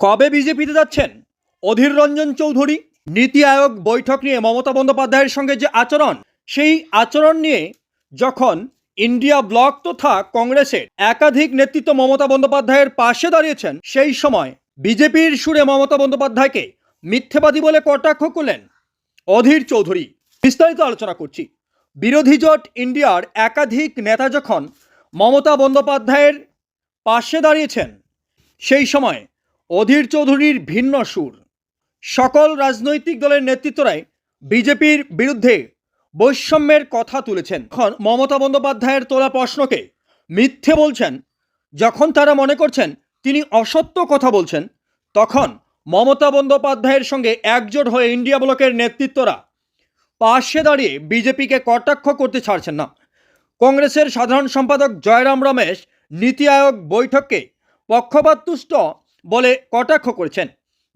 কবে বিজেপিতে যাচ্ছেন? অধীর রঞ্জন চৌধুরী, নীতি আয়োগ বৈঠক নিয়ে মমতা বন্দ্যোপাধ্যায়ের সঙ্গে যে আচরণ, সেই আচরণ নিয়ে যখন ইন্ডিয়া ব্লক তথা কংগ্রেসের একাধিক নেতৃত্ব মমতা বন্দ্যোপাধ্যায়ের পাশে দাঁড়িয়েছেন, সেই সময় বিজেপির সুরে মমতা বন্দ্যোপাধ্যায়কে মিথ্যেবাদী বলে কটাক্ষ করলেন অধীর চৌধুরী। বিস্তারিত আলোচনা করছি। বিরোধী জোট ইন্ডিয়ার একাধিক নেতা যখন মমতা বন্দ্যোপাধ্যায়ের পাশে দাঁড়িয়েছেন, সেই সময় অধীর চৌধুরীর ভিন্ন সুর। সকল রাজনৈতিক দলের নেতৃত্বরাই বিজেপির বিরুদ্ধে বৈষম্যের কথা তুলেছেন। এখন মমতা বন্দ্যোপাধ্যায়ের তোলা প্রশ্নকে মিথ্যে বলছেন, যখন তারা মনে করছেন তিনি অসত্য কথা বলছেন, তখন মমতা বন্দ্যোপাধ্যায়ের সঙ্গে একজোট হয়ে ইন্ডিয়া ব্লকের নেতৃত্বরা পাশে দাঁড়িয়ে বিজেপিকে কটাক্ষ করতে ছাড়ছেন না। কংগ্রেসের সাধারণ সম্পাদক জয়রাম রমেশ নীতি আয়োগ বৈঠককে পক্ষপাততুষ্ট বলে কটাক্ষ করেছেন।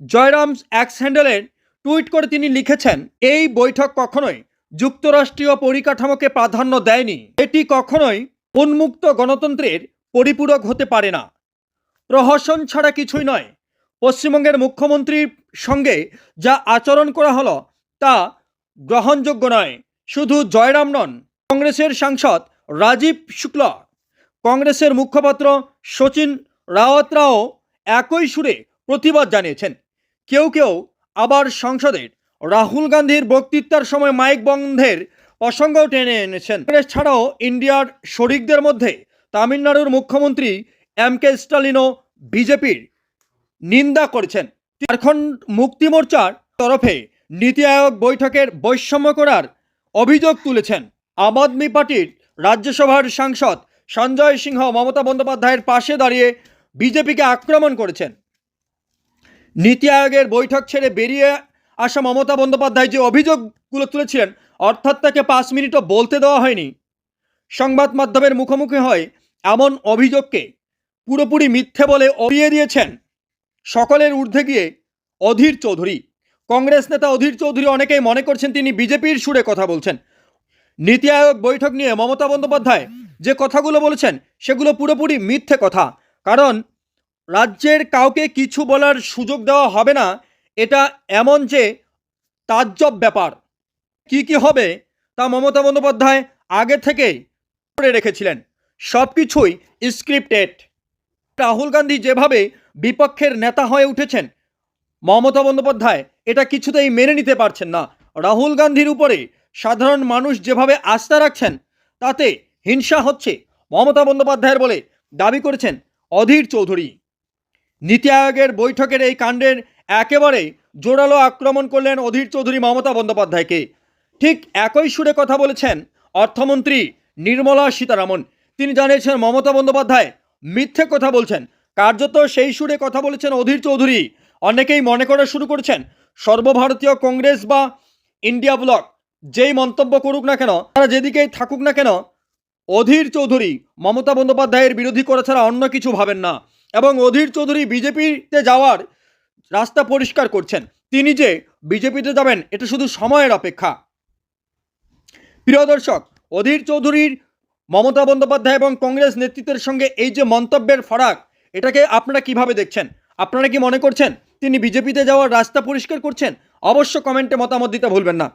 জয়রাম অ্যাক্স হ্যান্ডেলের টুইট করে তিনি লিখেছেন, এই বৈঠক কখনোই যুক্তরাষ্ট্রীয় পরিকাঠামোকে প্রাধান্য দেয়নি। এটি কখনোই উন্মুক্ত গণতন্ত্রের পরিপূরক হতে পারে না। প্রহসন ছাড়া কিছুই নয়। পশ্চিমবঙ্গের মুখ্যমন্ত্রীর সঙ্গে যা আচরণ করা হলো তা গ্রহণযোগ্য নয়। শুধু জয়রাম নন, কংগ্রেসের সাংসদ রাজীব শুক্ল, কংগ্রেসের মুখপাত্র সচিন রাওয়াতরাও একই সুরে প্রতিবাদ জানিয়েছেন। কেউ কেউ আবার সংসদের রাহুল গান্ধীর বক্তৃতার সময় মাইক বন্ধের প্রসঙ্গও টেনে এনেছেন। ছাড়াও ইন্ডিয়ার শরিকদের মধ্যে তামিলনাড়ুর মুখ্যমন্ত্রী এম কে স্টালিনও বিজেপির নিন্দা করেছেন। ঝাড়খণ্ড মুক্তি মোর্চার তরফে নীতি আয়োগ বৈঠকের বৈষম্য করার অভিযোগ তুলেছেন। আম আদমি পার্টির রাজ্যসভার সাংসদ সঞ্জয় সিংহ মমতা বন্দ্যোপাধ্যায়ের পাশে দাঁড়িয়ে বিজেপিকে আক্রমণ করেছেন। নীতি আয়োগের বৈঠক ছেড়ে বেরিয়ে আসা মমতা বন্দ্যোপাধ্যায় যে অভিযোগগুলো তুলেছিলেন, অর্থাৎ তাকে পাঁচ মিনিটও বলতে দেওয়া হয়নি। সংবাদ মাধ্যমের মুখোমুখি হয় এমন অভিযোগকে পুরোপুরি মিথ্যে বলে অড়িয়ে দিয়েছেন সকলের ঊর্ধ্বে গিয়ে অধীর চৌধুরী। কংগ্রেস নেতা অধীর চৌধুরী অনেকেই মনে করছেন তিনি বিজেপির সুরে কথা বলছেন। নীতি আয়োগ বৈঠক নিয়ে মমতা বন্দ্যোপাধ্যায় যে কথাগুলো বলেছেন, সেগুলো পুরোপুরি মিথ্যে কথা। কারণ রাজ্যের কাউকে কিছু বলার সুযোগ দেওয়া হবে না, এটা এমন যে তাজ্জব ব্যাপার। কি কি হবে তা মমতা বন্দ্যোপাধ্যায় আগে থেকেই করে রেখেছিলেন। সব কিছুই স্ক্রিপ্টেড। রাহুল গান্ধী যেভাবে বিপক্ষের নেতা হয়ে উঠেছেন, মমতা বন্দ্যোপাধ্যায় এটা কিছুতেই মেনে নিতে পারছেন না। রাহুল গান্ধীর উপরে সাধারণ মানুষ যেভাবে আস্থা রাখছেন, তাতে হিংসা হচ্ছে মমতা বন্দ্যোপাধ্যায়ের বলে দাবি করেছেন অধীর চৌধুরী। নীতি আয়োগের বৈঠকের এই কাণ্ডের একেবারে জোরালো আক্রমণ করলেন অধীর চৌধুরী মমতা বন্দ্যোপাধ্যায়কে। ঠিক একই সুরে কথা বলেছেন অর্থমন্ত্রী নির্মলা সীতারামন। তিনি জানিয়েছেন, মমতা বন্দ্যোপাধ্যায় মিথ্যে কথা বলছেন। কার্যত সেই সুরে কথা বলেছেন অধীর চৌধুরী। অনেকেই মনে করা শুরু করেছেন, সর্বভারতীয় কংগ্রেস বা ইন্ডিয়া ব্লক যেই মন্তব্য করুক না কেন, তারা যেদিকেই থাকুক না কেন অধীর চৌধুরী মমতা বন্দ্যোপাধ্যায়ের বিরোধী করা ছাড়া অন্য কিছু ভাবেন না এবং অধীর চৌধুরী বিজেপিতে যাওয়ার রাস্তা পরিষ্কার করছেন। তিনি যে বিজেপিতে যাবেন, এটা শুধু সময়ের অপেক্ষা। প্রিয় দর্শক, অধীর চৌধুরীর মমতা বন্দ্যোপাধ্যায় এবং কংগ্রেস নেতৃত্বের সঙ্গে এই যে মন্তব্যের ফারাক, এটাকে আপনারা কীভাবে দেখছেন? আপনারা কি মনে করছেন তিনি বিজেপিতে যাওয়ার রাস্তা পরিষ্কার করছেন? অবশ্য কমেন্টে মতামত দিতে ভুলবেন না।